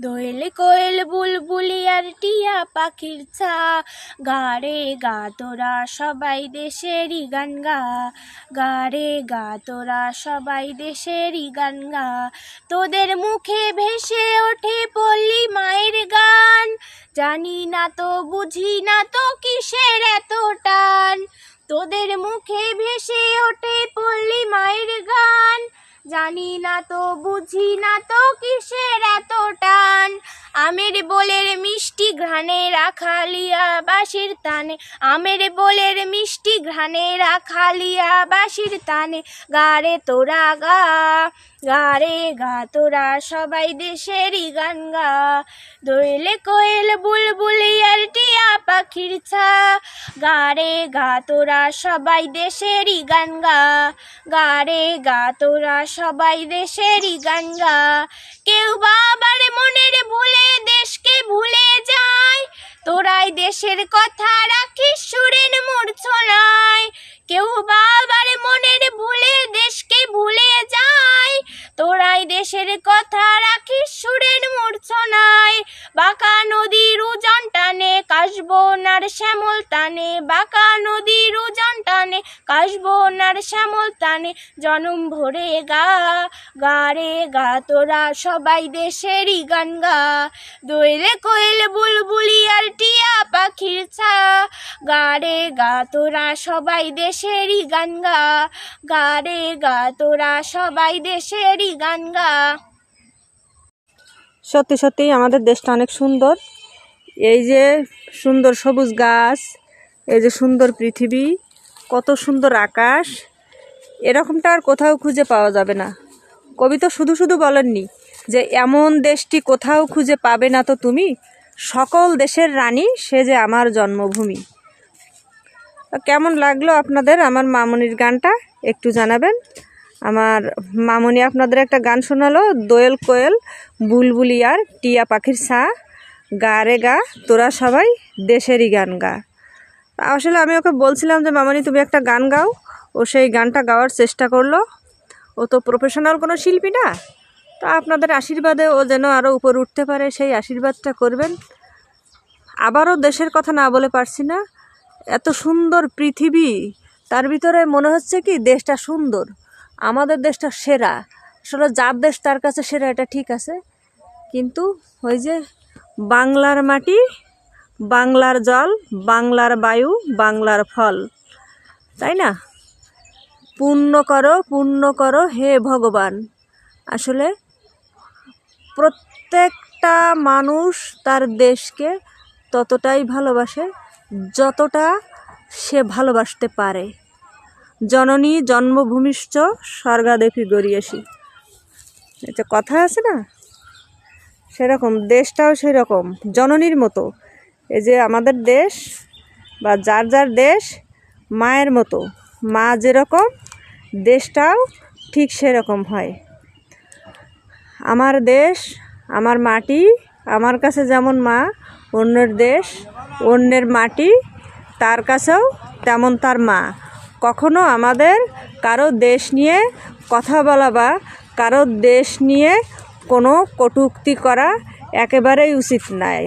দোয়েল কোয়েল বুলবুলি আর টিয়া পাখির ছা। গারে গা তোরা সবাই দেশেরই গান গা। গারে গা তোরা সবাই দেশেরই গান গা। তোদের মুখে ভেসে ওঠে পল্লী মায়ের গান। জানি না তো, বুঝি না তো কিসের তো বুঝি না তো কিসের এত টান? আমের বোলের মিষ্টি ঘ্রাণে রাখালিয়া বাঁশির তানে। আমের বোলের মিষ্টি ঘ্রাণে রাখালিয়া বাঁশির তানে। গারে তোরা গা, গারে গা, তোরা সবাই দেশেরই গান গা। দোয়েলে কোয়েল বুলবুলি আর টিয়া পাখির ছা গারে গা তোরা সবাই দেশেরই গান গা। গারে গা তোরা সবাই দেশেরই গান গা। কেউ বাবার মনের ভুলে দেশকে ভুলে যায়। তোরাই দেশের কথা রাখিস সুরের মূর্ছনায়। কেউ বাবার মনের ভুলে দেশকে ভুলে যায়। তোরাই দেশের কথা রাখিস সুরের মূর্ছনায়। বাঁকা নদীর কাশবনার শ্যামল টানে বাঁকা নদীর উজান টানে কাশবনার শ্যামল টানে জনম ভরে গা গারে গা, তোরা সবাই দেশেরই গান গা। দোয়েলে কোয়েল বুলবুলি আর টিয়া পাখির ছা গারে গা, তোরা সবাই দেশেরই গান গা। গারে গা, তোরা সবাই দেশেরই গান গা। সত্যি সত্যি আমাদের দেশটা অনেক সুন্দর। এই যে সুন্দর সবুজ গাছ, এই যে সুন্দর পৃথিবী, কত সুন্দর আকাশ। এরকমটা আর কোথাও খুঁজে পাওয়া যাবে না। কবি তো শুধু শুধু বলেননি যে, এমন দেশটি কোথাও খুঁজে পাবে না তো তুমি? সকল দেশের রানী সে যে আমার জন্মভূমি। কেমন লাগল আপনাদের আমার মামনির গানটা? একটু জানাবেন। আমার মামনি আপনাদের একটা গান শোনালো, দোয়েল কোয়েল বুলবুলি আর টিয়া পাখির ছা। গা রে গা, তোরা সবাই দেশেরই গান গা। আসলে আমি ওকে বলছিলাম যে, মামনি, তুমি একটা গান গাও। ও সেই গানটা গাওয়ার চেষ্টা করল। ও তো প্রফেশনাল কোনো শিল্পী না। তো আপনাদের আশীর্বাদে ও যেন আরও উপর উঠতে পারে, সেই আশীর্বাদটা করবেন। আবারও দেশের কথা না বলে পারছি না। এত সুন্দর পৃথিবী, তার ভিতরে মনে হচ্ছে কি, দেশটা সুন্দর। আমাদের দেশটা সেরা। আসলে যার দেশ তার কাছে সেরা, এটা ঠিক আছে। কিন্তু ওই যে বাংলার মাটি, বাংলার জল, বাংলার বায়ু, বাংলার ফল। তাই না? পূর্ণ করো পূর্ণ করো হে ভগবান। আসলে প্রত্যেকটা মানুষ তার দেশকে ততটাই ভালোবাসে যতটা সে ভালোবাসতে পারে। জননী জন্মভূমিশ্চ স্বর্গাদেবী গড়িয়েছি এটা কথা আছে না? সেরকম, দেশটাও সেরকম, জননীর মতো। এই যে আমাদের দেশ বা যার যার দেশ, মায়ের মতো। মা যেরকম, দেশটাও ঠিক সেরকম হয়। আমার দেশ, আমার মাটি, আমার কাছে যেমন মা, অন্যের দেশ, অন্যের মাটি, তার কাছেও তেমন তার মা। কখনো আমাদের কারও দেশ নিয়ে কথা বলা বা কারও দেশ নিয়ে কোনো কটূক্তি করা একেবারেই উচিত নয়।